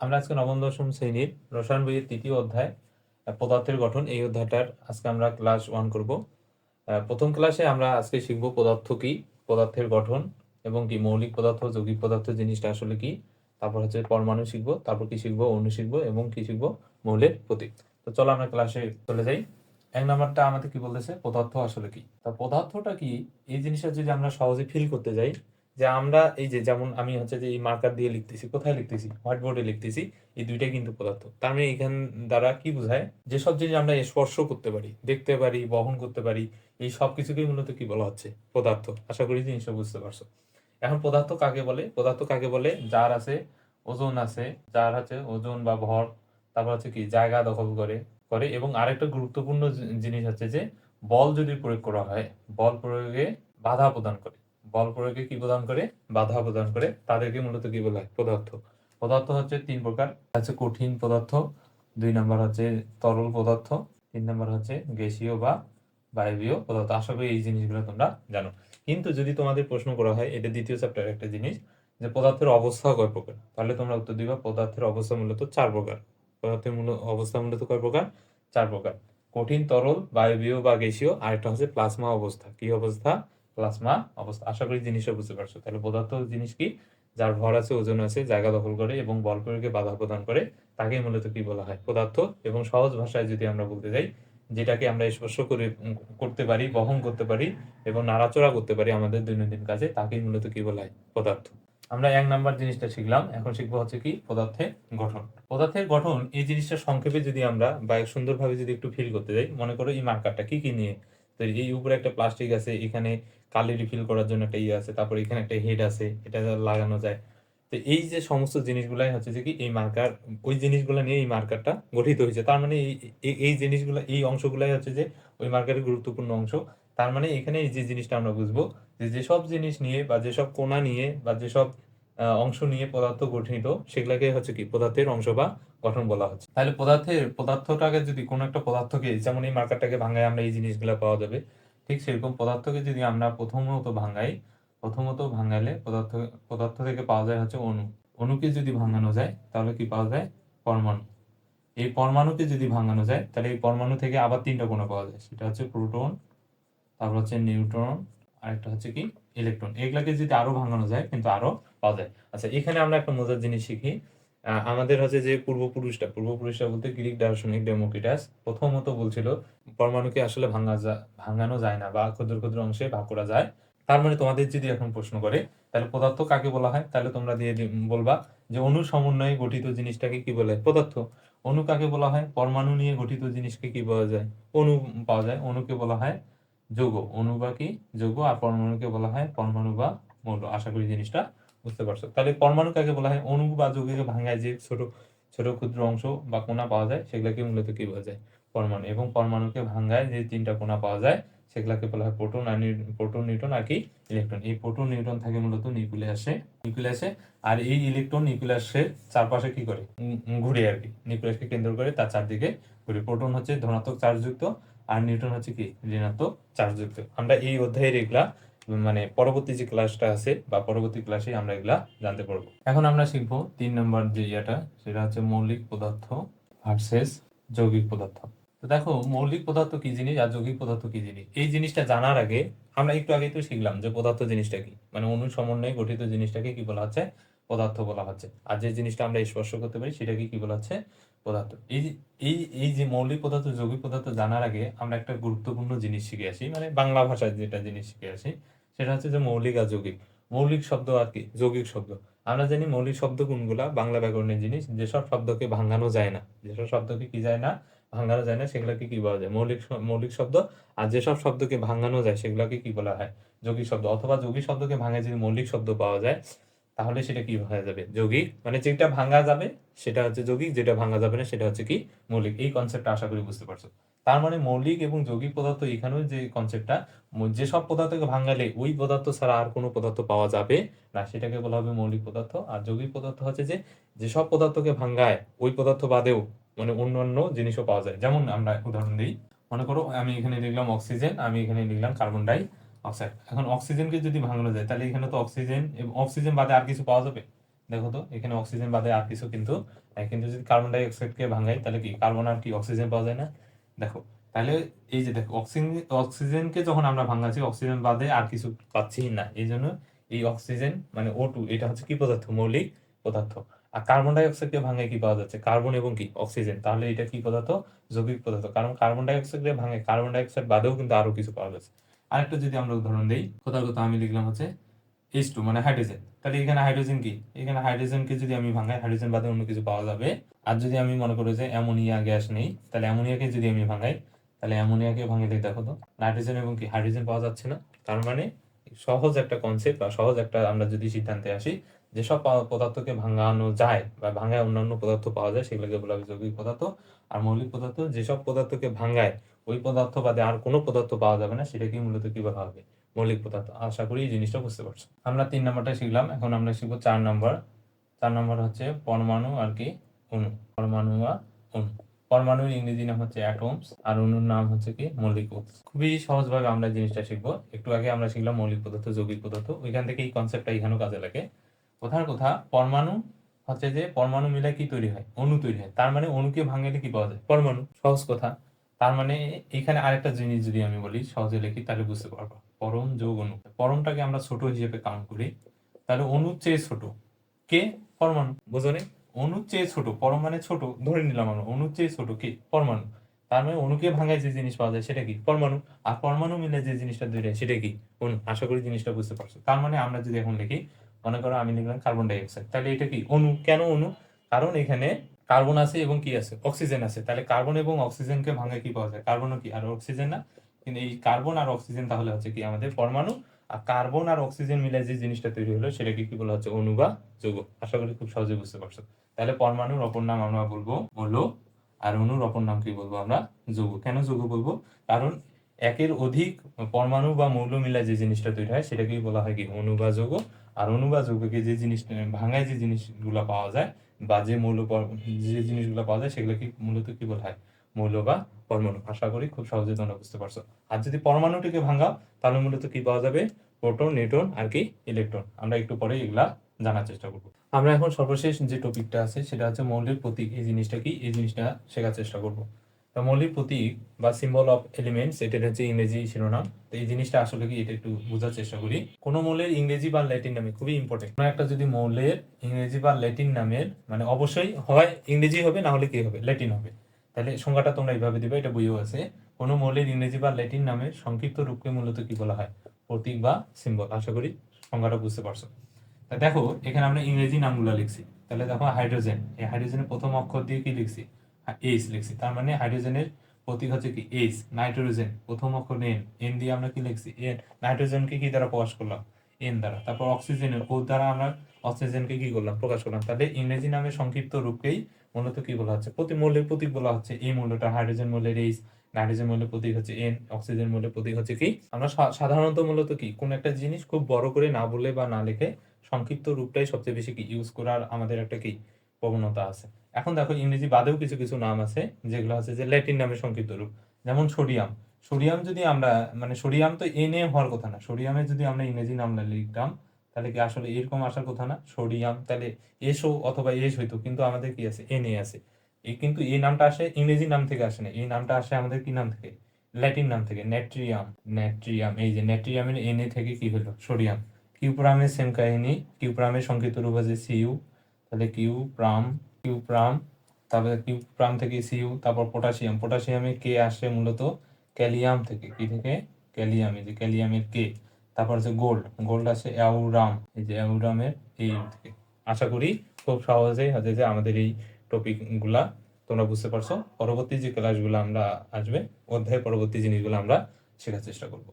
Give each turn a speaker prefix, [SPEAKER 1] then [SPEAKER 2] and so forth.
[SPEAKER 1] আমরা আজকে নবম, দশম শ্রেণির রসায়ন বইয়ের তৃতীয় অধ্যায় পদার্থের গঠন এই অধ্যায়টার আজকে আমরা ক্লাস ওয়ান করব। প্রথম ক্লাসে আমরা আজকে শিখব পদার্থ কি, পদার্থের গঠন এবং কি মৌলিক পদার্থ, যৌগিক পদার্থ জিনিসটা আসলে কি। তারপর হচ্ছে পরমাণু শিখব, তারপর কি শিখব, অণু শিখব এবং কি শিখব, মৌলের প্রতীক। তো চলো আমরা ক্লাসে চলে যাই। এক নাম্বারটা আমাদের কি বলতেছে? পদার্থ আসলে কি? তা পদার্থটা কি? এই জিনিসটা যদি আমরা সহজে ফিল করতে যাই যে আমরা এই যে যেমন আমি হচ্ছে যে এই মার্কার দিয়ে লিখতেছি, কোথায় লিখতেছি? হোয়াইট বোর্ডে লিখতেছি, এই দুইটাই কিন্তু পদার্থ। তার মানে এখান দ্বারা কি বোঝায়? যেসব জিনিস আমরা স্পর্শ করতে পারি, দেখতে পারি, বহন করতে পারি, এই সব কিছুকেই মূলত কি বলা হচ্ছে? পদার্থ। আশা করি জিনিসটা বুঝতে পারছ। এখন পদার্থ কাকে বলে? পদার্থ কাকে বলে? যার আছে ওজন আছে, যার আছে ওজন বা ভর, তারপর হচ্ছে কি জায়গা দখল করে করে এবং আরেকটা গুরুত্বপূর্ণ জিনিস হচ্ছে যে বল যদি প্রয়োগ করা হয়, বল প্রয়োগে বাধা প্রদান করে। বল প্রয়োগে কি প্রদান করে? বাধা প্রদান করে। তাদেরকে মূলত কি বলা? হয় পদার্থ। পদার্থ হচ্ছে তিন প্রকার। আছে কঠিন পদার্থ। দুই নাম্বার হচ্ছে তরল পদার্থ। তিন নাম্বার হচ্ছে গ্যাসীয় বা বায়বীয় পদার্থ। আশা করি এই জিনিসগুলো তোমরা জানো। কিন্তু যদি তোমাদের প্রশ্ন করা হয়, এটা দ্বিতীয় চ্যাপ্টার একটা জিনিস, যে পদার্থের অবস্থা কয় প্রকার? তাহলে তোমরা উত্তর দিবা, পদার্থের অবস্থা মূলত চার প্রকার। পদার্থের মূল অবস্থা মূলত কয় প্রকার? চার প্রকার। কঠিন, তরল, বায়বীয় বা গ্যাসীয়। আরেকটা হচ্ছে প্লাজমা অবস্থা। কি অবস্থা? প্লাজমা অবস্থা। আশা করি জিনিসটা বুঝতে পারছ। তাহলে পদার্থ জিনিস কি? যার ভর আছে, ওজন আছে, জায়গা দখল করে এবং বল প্রয়োগে বাধা প্রদান করে তাকে মূলত কি বলা হয়? পদার্থ এবং সহজ ভাষায় যদি আমরা বলতে যাই, যেটাকে আমরা স্পর্শ করে, করতে পারি, বহন করতে পারি এবং নাড়াচড়া করতে পারি আমাদের দৈনন্দিন কাজে, তাকেই মূলত কি বলা হয়? পদার্থ। আমরা এক নাম্বার জিনিসটা শিখলাম। এখন শিখব হচ্ছে কি? পদার্থের গঠন। পদার্থের গঠন, এই জিনিসটা সংক্ষেপে যদি আমরা বা সুন্দরভাবে যদি একটু ফিল করতে যাই, মনে করো এই মার্কারটা কি কি নিয়ে তো এই উপরে একটা প্লাস্টিক আছে, এখানে কালি রিফিল করার জন্য একটা ইয়ে আছে, তারপর এখানে একটা হেড আছে, এটা লাগানো যায়। তো এই যে সমস্ত জিনিসগুলাই হচ্ছে যে কি, এই মার্কার ওই জিনিসগুলো নিয়ে এই মার্কারটা গঠিত হয়েছে। তার মানে এই জিনিসগুলো, এই অংশগুলাই হচ্ছে যে ওই মার্কারের গুরুত্বপূর্ণ অংশ। তার মানে এখানে এই যে জিনিসটা আমরা বুঝব, যে যেসব জিনিস নিয়ে বা যেসব কোণা নিয়ে বা যেসব অংশ নিয়ে পদার্থ গঠিত, সেগুলাকে হচ্ছে কি, পদার্থের অংশ বা গঠন বলা হচ্ছে। তাহলে পদার্থের, পদার্থটাকে যদি কোনো একটা পদার্থকে, যেমন এই মার্কারটাকে ভাঙায় আমরা এই জিনিসগুলো পাওয়া যাবে ঠিক সেরকম পদার্থকে যদি আমরা প্রথমত ভাঙাই, প্রথমত ভাঙালে পদার্থ পদার্থ থেকে পাওয়া যায় হচ্ছে অণু। অণুকে যদি ভাঙানো যায়, তাহলে কি পাওয়া যায়? পরমাণু। এই পরমাণুকে যদি ভাঙানো যায়, তাহলে এই পরমাণু থেকে আবার তিনটা কোণা পাওয়া যায়। সেটা হচ্ছে প্রোটন, তারপর হচ্ছে নিউট্রন, আরেকটা হচ্ছে কি? ইলেকট্রন। এগুলাকে যদি আরও ভাঙানো যায়, কিন্তু আরও পাওয়া যায়। আচ্ছা এখানে আমরা একটা মজার জিনিস শিখি। আমাদের হচ্ছে যে পূর্বপুরুষটা পূর্বপুরুষটা বলতে গ্রিক দার্শনিক ডেমোক্রিটাস প্রথমত বলছিল, পরমাণুকে আসলে ভাঙা যা- ভাঙানো যায় না বা ক্ষুদ্র ক্ষুদ্র অংশে ভাগ করা যায়। তার মানে তোমাদের যদি এখন প্রশ্ন করে, তাহলে পদার্থ কাকে বলা হয়? তাহলে তোমরা দিয়ে বলবা যে অণু সমন্বয়ে গঠিত জিনিসটাকে কি বলে? পদার্থ। অণু কাকে বলা হয়? পরমাণু নিয়ে গঠিত জিনিসকে কি বলা যায়? অণু পাওয়া যায়। অণুকে বলা হয় যৌগ। অণু বা কি? যৌগ। আর পরমাণুকে বলা হয় পরমাণু বা মৌল। আশা করি জিনিসটা বুঝতে পারছ। তাহলে পরমাণু কাকে বলা হয় অণু বা যৌগকে ভাঙায় যে ছোট ছোট ক্ষুদ্র অংশ বা কোনা পাওয়া যায়, সেগুলোকে মূলত কি বলা যায়? পরমাণু। এবং পরমাণুকে ভাঙায় যে তিনটা কোনা পাওয়া যায়, সেগুলোকে বলা হয় প্রোটন আর প্রোটন নিউট্রন আর কি ইলেকট্রন। এই প্রোটন নিউট্রন থাকে মূলত নিউক্লিয়াসে নিউক্লিয়াসে আর এই ইলেকট্রন নিউক্লিয়াসের চারপাশে কি করে? ঘুরে আর কি। নিউক্লিয়াসকে কেন্দ্র করে তার চারদিকে ঘুরে। প্রোটন হচ্ছে ধনাত্মক চার্জযুক্ত আর নিউট্রন হচ্ছে কি? ঋণাত্মক চার্জযুক্ত। আমরা এই অধ্যায়ের এগুলা মানে পরবর্তী যে ক্লাসটা আছে বা পরবর্তী ক্লাসে আমরা এগুলা জানতে পারব। এখন আমরা শিখব তিন নম্বর যে ইয়াটা, সেটা হচ্ছে মৌলিক পদার্থ ভার্সেস যৌগিক পদার্থ। তো দেখো, মৌলিক পদার্থ কি জিনিস আর যৌগিক পদার্থ কি জিনিস? এই জিনিসটা জানার আগে আমরা একটু আগে তো শিখলাম যে পদার্থ জিনিসটা কি। মানে অনু সমন্বয়ে গঠিত জিনিসটাকে কি বলা হচ্ছে? পদার্থ বলা হচ্ছে। আর যে জিনিসটা আমরা স্পর্শ করতে পারি, সেটাকে কি বলা হচ্ছে? পদার্থ। এই এই এই যে মৌলিক পদার্থ, যৌগিক পদার্থ জানার আগে আমরা একটা গুরুত্বপূর্ণ জিনিস শিখে আসি মানে বাংলা ভাষায় যেটা জিনিস শিখে আসি, সেটা হচ্ছে যে মৌলিক আর যৌগিক। মৌলিক শব্দ আর কি? যৌগিক শব্দ। আমরা জানি মৌলিক শব্দ কোনগুলা? বাংলা ব্যাকরণের জিনিস। যেসব শব্দকে ভাঙানো যায় না, যেসব শব্দকে কি যায় না? ভাঙানো যায় না, সেগুলোকে কি বলা যায়? মৌলিক মৌলিক শব্দ। আর যেসব শব্দকে ভাঙানো যায়, সেগুলোকে কি বলা হয়? যৌগিক শব্দ। অথবা যৌগিক শব্দকে ভাঙে যদি মৌলিক শব্দ পাওয়া যায় তাহলে সেটা কি হয়ে যাবে? যৌগিক মানে যেটা ভাঙা যাবে, সেটা হচ্ছে যৌগিক, যেটা ভাঙা যাবে না, সেটা হচ্ছে কি? মৌলিক। এই কনসেপ্টটা আশা করি বুঝতে পারছ। তার মানে মৌলিক এবং যৌগিক পদার্থ এখানেও যে কনসেপ্টটা যেসব পদার্থকে ভাঙালে ওই পদার্থ ছাড়া আর কোনো পদার্থ পাওয়া যাবে না। সেটাকে বলা হবে মৌলিক পদার্থ। আর যৌগিক পদার্থ হচ্ছে যে যেসব পদার্থকে ভাঙায়, ওই পদার্থ বাদেও মানে অন্যান্য জিনিসও পাওয়া যায়। যেমন আমরা উদাহরণ দিই। মনে করো আমি এখানে লিখলাম অক্সিজেন আমি এখানে লিখলাম কার্বন ডাই অক্সাইড এখন অক্সিজেনকে যদি ভাঙানো যায়, তাহলে এখানে তো অক্সিজেন এবং অক্সিজেন বাদে আর কিছু পাওয়া যাবে? দেখো তো, এখানে অক্সিজেন বাদে আর কিছু কিন্তু। কিন্তু যদি কার্বন ডাই অক্সাইডকে ভাঙাই, তাহলে কি কার্বন আর কি অক্সিজেন পাওয়া যায় না? দেখো, তাহলে এই যে দেখো অক্সিজেন অক্সিজেনকে যখন আমরা ভাঙাচ্ছি অক্সিজেন বাদে আর কিছু পাচ্ছি না। এই জন্য এই অক্সিজেন মানে ও টু এটা হচ্ছে কি পদার্থ? মৌলিক পদার্থ। আর কার্বন ডাই অক্সাইডকে ভাঙে কি পাওয়া যাচ্ছে? কার্বন এবং কি? অক্সিজেন তাহলে এটা কি পদার্থ? যৌগিক পদার্থ। কারণ কার্বন ডাই অক্সাইডকে ভাঙে কার্বন ডাই অক্সাইড বাদেও কিন্তু আরও কিছু পাওয়া যাচ্ছে। আরেকটা যদি আমরা উদাহরণ দিই কোথাও কোথাও আমি লিখলাম হচ্ছে এইচ টু মানে হাইড্রোজেন তাহলে এখানে হাইড্রোজেন কি? এখানে হাইড্রোজেনকে যদি আমি ভাঙাই হাইড্রোজেন বাদে অন্য কিছু পাওয়া যাবে। আর যদি আমি মনে করি যে অ্যামোনিয়া গ্যাস নেই, তাহলে অ্যামোনিয়াকে যদি আমি ভাঙাই, তাহলে অ্যামোনিয়াকে ভাঙলে দেখো তো। নাইট্রোজেন এবং কি? হাইড্রোজেন পাওয়া যাচ্ছে না। তার মানে সহজ একটা কনসেপ্ট বা সহজ একটা আমরা যদি সিদ্ধান্তে আসি যেসব পদার্থকে ভাঙানো যায় বা ভাঙায় অন্যান্য পদার্থ পাওয়া যায়, সেগুলোকে বলা হয় যৌগিক পদার্থ। আর মৌলিক পদার্থ, যেসব পদার্থকে ভাঙায় ওই পদার্থ বাদে আর কোনো পদার্থ পাওয়া যাবে না সেটাকে মূলত কি বলা হবে? মৌলিক পদার্থ। আশা করি এই জিনিসটা বুঝতে পারছ। আমরা তিন নম্বরটা শিখলাম, এখন আমরা শিখব চার নম্বর। চার নম্বর হচ্ছে পরমাণু আর কি? অণু। পরমাণু আর অণু। পরমাণুর ইংরেজি নাম হচ্ছে অ্যাটমস, আর অণুর নাম হচ্ছে কি? মৌলিকুলস খুবই সহজভাবে আমরা জিনিসটা শিখব। একটু আগে আমরা শিখলাম মৌলিক পদার্থ, যৌগিক পদার্থ। ওইখান থেকে এই কনসেপ্টটা এখানেও কাজে লাগে। কোথার কথা, পরমাণু হচ্ছে যে, পরমাণু মিলে কি তৈরি হয়? অণু তৈরি হয়। তার মানে অণুকে ভাঙলে কি পাওয়া যায়? পরমাণু। সহজ কথা। তার মানে এখানে আরেকটা জিনিস যদি আমি বলি, সহজে লিখি, তাহলে বুঝতে পারব। পরম যোগ অণু পরমটাকে আমরা ছোট হিসেবে কাউন্ট করি। তাহলে অণুর চেয়ে ছোট। কে? পরমাণু। বুঝো নি? অণুর চেয়ে ছোট। পরম মানে ছোট। ধরে নিলাম আমরা। অণুর চেয়ে ছোট কে? পরমাণু। তার মানে অণুকে ভাঙায় যে জিনিস পাওয়া যায় সেটা কি? পরমাণু। আর পরমাণু মিলে যে জিনিসটা তৈরি সেটা কি? অণু আশা করি জিনিসটা বুঝতে পারছ। তার মানে আমরা যদি এখন লিখি, মনে করো আমি লিখলাম কার্বন ডাই অক্সাইড তাহলে এটা কি? অণু কেন অণু কারণ এখানে কার্বন আছে এবং কি আছে? অক্সিজেন আছে। তাহলে কার্বন এবং অক্সিজেনকে ভাঙে কি পাওয়া যায়? কার্বনও কি? আর অক্সিজেন না? কিন্তু এই কার্বন আর অক্সিজেন তাহলে হচ্ছে কি আমাদের পরমাণু। আর কার্বন আর অক্সিজেন মিলে যে জিনিসটা তৈরি হলো, সেটাকে কি বলা হচ্ছে? অণু বা যৌগ। আশা করি খুব সহজে বুঝতে পারছ। তাহলে পরমাণুর অপর নাম আমরা বলব মৌল, আর অণুর অপর নাম কি বলব আমরা? যৌগ। কেন যৌগ বলব? কারণ একের অধিক পরমাণু বা মৌল মিলে যে জিনিসটা তৈরি হয়, সেটাকেই বলা হয় কি? অণু বা যৌগ। আর অণু বা যৌগকে যে জিনিস ভাঙায় যে জিনিসগুলো পাওয়া যায় বা যে মৌল যে জিনিসগুলো পাওয়া যায় সেগুলো কি মূলত কি বলা হয়? মৌল বা পরমাণু। আশা করি খুব সহজে তোমরা বুঝতে পারছ। আর যদি পরমাণুটিকে ভাঙাও, তাহলে মূলত কি পাওয়া যাবে? প্রোটন, নিউট্রন আর কি ইলেকট্রন। আমরা একটু পরে এগুলা জানার চেষ্টা করব। আমরা এখন সর্বশেষ যে টপিকটা আছে, সেটা হচ্ছে মৌলের প্রতীক এই জিনিসটা কি? এই জিনিসটা শেখার চেষ্টা করব। তো মৌলিক প্রতীক বা সিম্বল অফ এলিমেন্টস এটা হচ্ছে ইংরেজি শিরোনাম। তো এই জিনিসটা আসলে কি, এটা একটু বোঝার চেষ্টা করি। কোন মৌলের ইংরেজি বা ল্যাটিন নামে, খুবই ইম্পর্টেন্ট কোনো একটা যদি মৌলের ইংরেজি বা ল্যাটিন নামের মানে অবশ্যই হয়, ইংরেজি হবে, না হলে কি হবে? ল্যাটিন হবে। তাহলে সংজ্ঞাটা তোমরা এইভাবে দিবে, এটা বইও আছে। কোনো মৌলের ইংরেজি বা ল্যাটিন নামের সংক্ষিপ্ত রূপকে মূলত কি বলা হয়? প্রতীক বা সিম্বল আশা করি সংজ্ঞাটা বুঝতে পারছ। তা দেখো, এখানে আমরা ইংরেজি নামগুলো লিখছি। তাহলে দেখো হাইড্রোজেন এই হাইড্রোজেনের প্রথম অক্ষর দিয়ে কি লিখছি? এইচ লিখছি। তার মানে হাইড্রোজেনের প্রতীক হচ্ছে কি এইচ নাইট্রোজেন প্রথম অক্ষর এন এন দিয়ে আমরা কি লিখছি? এন নাইট্রোজেনকে কি দ্বারা প্রকাশ করলাম? এন দ্বারা। তারপর অক্সিজেনের ও দ্বারা আমরা অক্সিজেনকে কি করলাম? প্রকাশ করলাম। তাহলে ইংরেজি নামের সংক্ষিপ্ত রূপকেই মূলত কি বলা হচ্ছে? প্রতি মৌলের প্রতীক বলা হচ্ছে এই মৌলটা। হাইড্রোজেন মৌলের এইচ নাইট্রোজেন মৌলের প্রতীক হচ্ছে এন অক্সিজেন মৌলের প্রতীক হচ্ছে কি? আমরা সাধারণত মূলত কি? কোন একটা জিনিস খুব বড় করে না বলে বা না লিখে সংক্ষিপ্ত রূপটাই সবচেয়ে বেশি কি ইউজ করার আমাদের একটা কি প্রবণতা আছে। এখন দেখো ইংরেজি বাদেও কিছু কিছু নাম আছে, যেগুলো আছে যে ল্যাটিন নামের সংক্ষিপ্ত রূপ। যেমন সোডিয়াম। সোডিয়াম যদি আমরা মানে সোডিয়াম তো এন এ হওয়ার কথা না। সোডিয়ামে যদি আমরা ইংরেজি নাম লিখতাম, তাহলে কি আসলে এরকম আসার কথা না? সোডিয়াম, তাহলে এসও অথবা এস হইতো, কিন্তু আমাদের কি আছে? এন আছে। এই কিন্তু এই নামটা আসে, ইংরেজি নাম থেকে আসে না। এই নামটা আসে আমাদের কি নাম থেকে? ল্যাটিন নাম থেকে, নেট্রিয়াম। নেট্রিয়াম, এই যে নেট্রিয়ামের এন এ থেকে কি হলো সোডিয়াম। কিউপ্রামের সেম কাহিনী, কিউপ্রামের সংক্ষিপ্ত রূপ আছে সিইউ তাহলে কিউ প্রাম কিউ প্রাম তারপরে কিউ প্রাম থেকে সিউ তারপর পটাশিয়াম পটাশিয়ামে কে আসে মূলত ক্যালিয়াম থেকে। কি থেকে ক্যালিয়াম, এই যে ক্যালিয়ামের কে তারপর হচ্ছে গোল্ড গোল্ড আসে অ্যাউরাম এই যে অ্যাউরামের এই থেকে আশা করি খুব সহজেই হচ্ছে যে আমাদের এই টপিকগুলা তোমরা বুঝতে পারছ। পরবর্তী যে ক্লাসগুলো আমরা আসবে, অধ্যায় পরবর্তী জিনিসগুলো আমরা শেখার চেষ্টা করব।